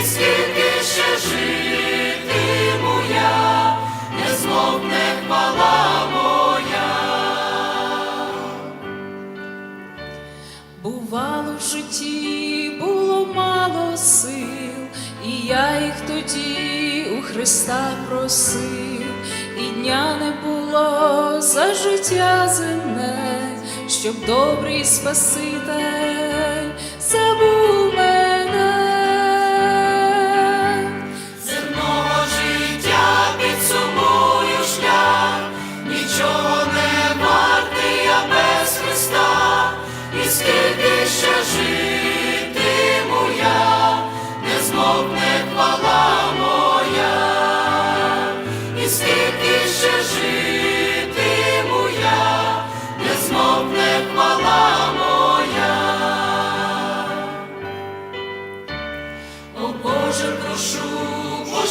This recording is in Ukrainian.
і скільки ще не змовне хвала моя. Бувало в житті, було мало сил, і я їх тоді у Христа просив, і дня не було за життя земне, щоб добрий Спаситель ще житиму я, не змовне моя, і скільки ще житиму я, моя. О Боже, прошу, по